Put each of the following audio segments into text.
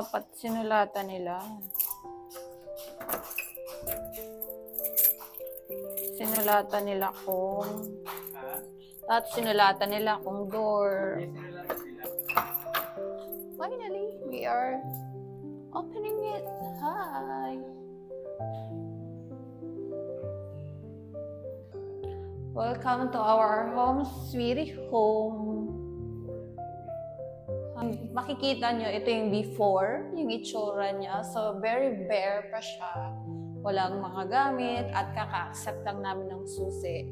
Dapat sinulatan nila. Sinulatan nila kung... At sinulatan nila kung door. Finally, we are opening it. Hi! Welcome to our home, sweetie home. Ang makikita nyo, ito yung before, yung itsura niya. So, very bare pa siya. Walang mga gamit at kaka-accept lang namin ng susi.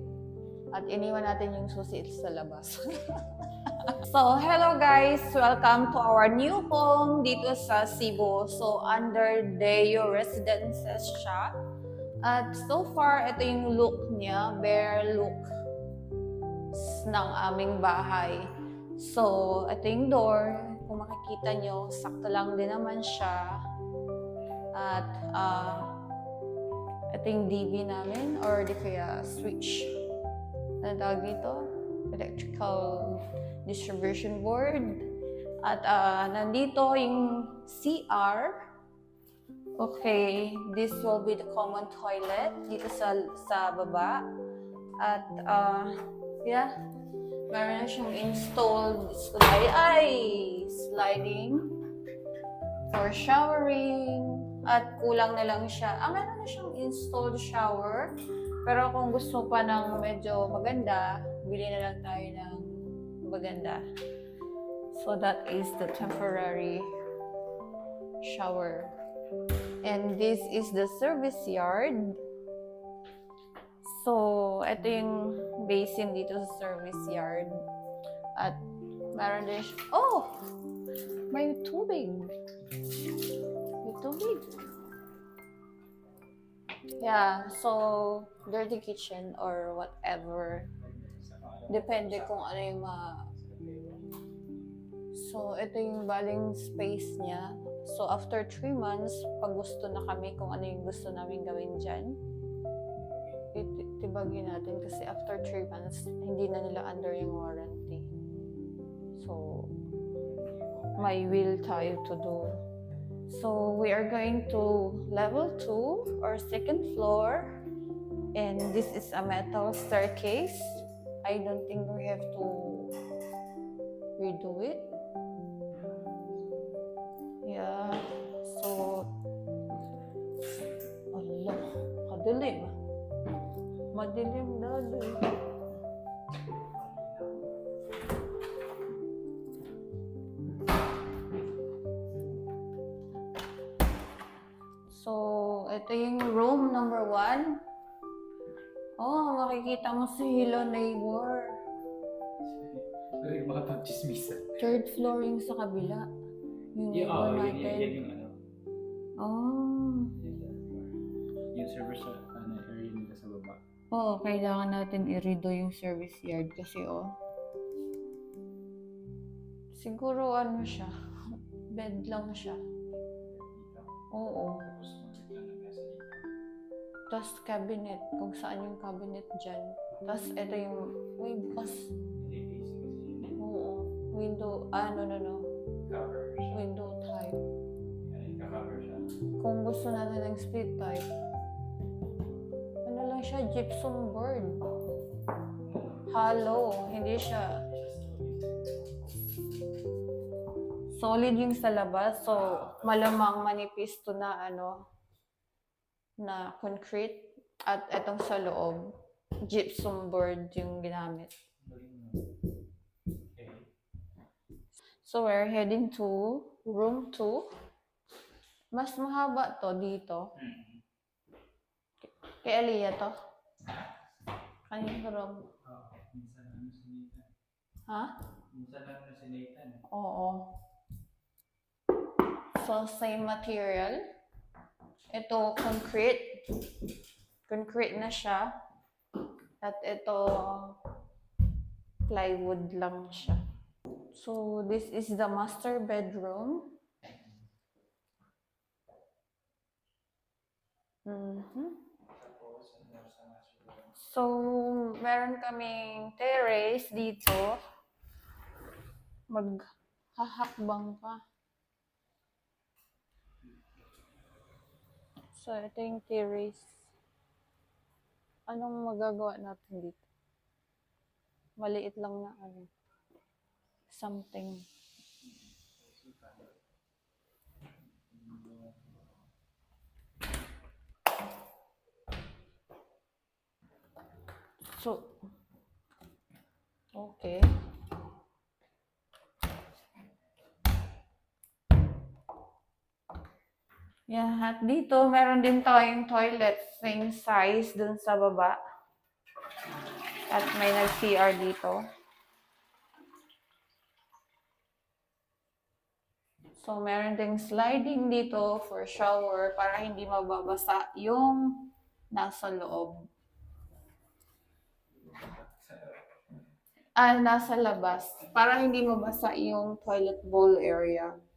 At iniwan natin yung susi sa labas. so, hello guys! Welcome to our new home dito sa Cebu. So, under Deo Residences siya. At so far, ito yung look niya, bare look ng aming bahay. So, ito yung door. Kung makikita nyo, sakto lang din naman siya. At, ah, ito yung DB namin, or di kaya switch. Ano tawag dito? Electrical distribution board. At ah, nandito yung CR. Okay, this will be the common toilet dito sa sa baba. At uh, yeah, meron siyang installed slide ay sliding for showering at kulang na lang siya. Ah, meron na siyang installed shower. Pero kung gusto pa ng medyo maganda, bili na lang tayo ng maganda. So that is the temporary shower. And this is the service yard. So, ito yung basin dito sa service yard. At meron din siya. Oh! May tubig. May tubig. Yeah, so dirty kitchen or whatever. Depende kung ano yung ma... So, ito yung baling space niya. So, after 3 months, pag gusto na kami kung ano yung gusto namin gawin dyan, it- tibagin natin kasi after 3 months, hindi na nila under yung warranty. So, may will tayo to do. So, we are going to level 2 or second floor. And this is a metal staircase. I don't think we have to redo it. Ito yung room number one. Oh, makikita mo si Hello Neighbor. Ay, makapag-chismisan. Third floor yung sa kabila. Yung Yeah, oh, yun, natin. yan, yan yung ano. Oh. Yung server sa ano, area nila sa baba. Oo, kailangan natin i-redo yung service yard kasi oh. Siguro ano siya, bed lang siya. Oo. Tapos Tapos cabinet, kung saan yung cabinet dyan. Tapos ito yung, uy, bukas. Oo. Window, ah, no, no, no. Window type. Kung gusto natin ng split type, ano lang siya, gypsum board. Hollow, hindi siya solid yung sa labas. So, malamang manipis to na ano, na concrete. At etong sa loob, gypsum board yung ginamit. Okay. So, we're heading to room 2. Mas mahaba to dito. Mm. Kay Aliyah to. Kanina room. Nathan. Ha? Minsan ano. Oo. So, same material. Ito, concrete. Concrete na siya. At ito, plywood lang siya. So, this is the master bedroom. Bedroom. So, meron kaming terrace dito. Maghahakbang ka. So, ito yung terrace. Anong magagawa natin dito? Maliit lang na ano. Something. So, okay. Yeah, at dito, meron din tayong toilet, same size dun sa baba. At may nag-CR dito. So, meron ding sliding dito for shower para hindi mababasa yung nasa loob. Ah, nasa labas. Para hindi mabasa yung toilet bowl area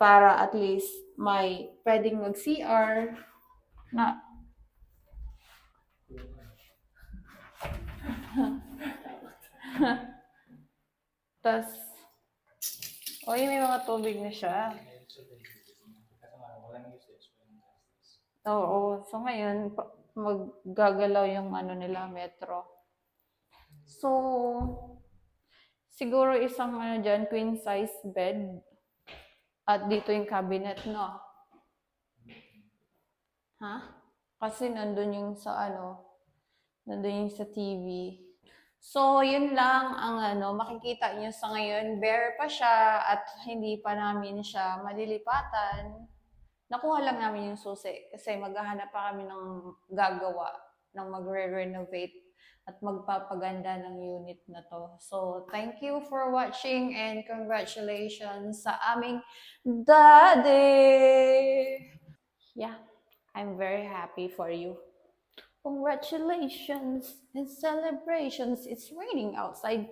para at least may pwedeng mag-CR na tas oy may mga tubig na siya. Oo so ngayon maggagalaw yung ano nila metro. So siguro isang ano dyan queen size bed at dito yung cabinet, no? Ha? Kasi nandun yung sa ano, nandun yung sa TV. So, yun lang ang ano, makikita nyo sa ngayon. Bare pa siya at hindi pa namin siya malilipatan. Nakuha lang namin yung susi kasi maghahanap pa kami ng gagawa ng magre-renovate at magpapaganda ng unit na to. So, thank you for watching and congratulations sa aming daddy! Yeah, I'm very happy for you. Congratulations and celebrations. It's raining outside.